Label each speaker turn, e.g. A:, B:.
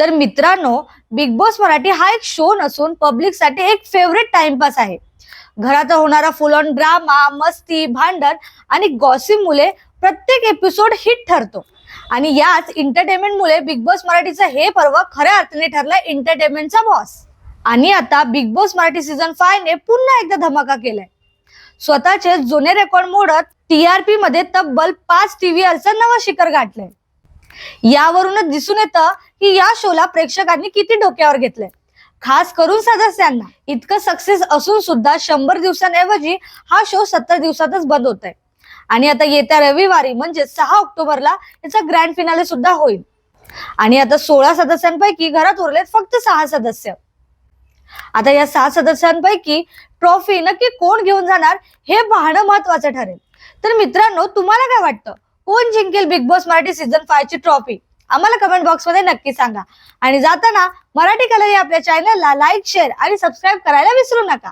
A: तर मित्रांनो big boss Marathi हा एक शो नसून पब्लिकसाठी एक फेवरेट टाइमपास आहे. घराचा होणारा फुल ऑन ड्रामा मस्ती भांडण आणि गॉसिप मुले प्रत्येक एपिसोड हिट ठरतो. आणि याच एंटरटेनमेंटमुळे बिग बॉस मराठीचं हे पर्व खऱ्या अर्थाने ठरलंय एंटरटेनमेंटचा बॉस आणि आता big boss Marathi season five ने पुन्हा एकदा धमाका केलाय. स्वतःचे जुने रेकॉर्ड मोडत टीआरपी मध्ये तब्बल पाच टीव्हीआरचं नवं शिखर गाठलंय. यावरूनच दिसून येतं की या शोला प्रेक्षकांनी किती डोक्यावर घेतलंय? खास करून सदस्यांना. इतकं सक्सेस असून सुद्धा शंभर दिवसांऐवजी हा शो सत्तर दिवसातच बंद होत आहे आणि आता येत्या रविवारी म्हणजे सहा ऑक्टोबरला याचा ग्रँड फिनाले सुद्धा होईल. आणि आता सोळा सदस्यांपैकी घरात उरलेत फक्त सहा सदस्य. आता या सहा सदस्यांपैकी ट्रॉफी नक्की कोण घेऊन जाणार हे पाहणं महत्वाचं ठरेल. तर मित्रांनो तुम्हाला काय वाटतं? कोण जिंकेल बिग बॉस मराठी सीझन फायची ट्रॉफी आम्हाला कमेंट बॉक्समध्ये नक्की सांगा. आणि जाताना मराठी कलर या आपल्या चॅनलला लाईक शेअर आणि सबस्क्राईब करायला विसरू नका.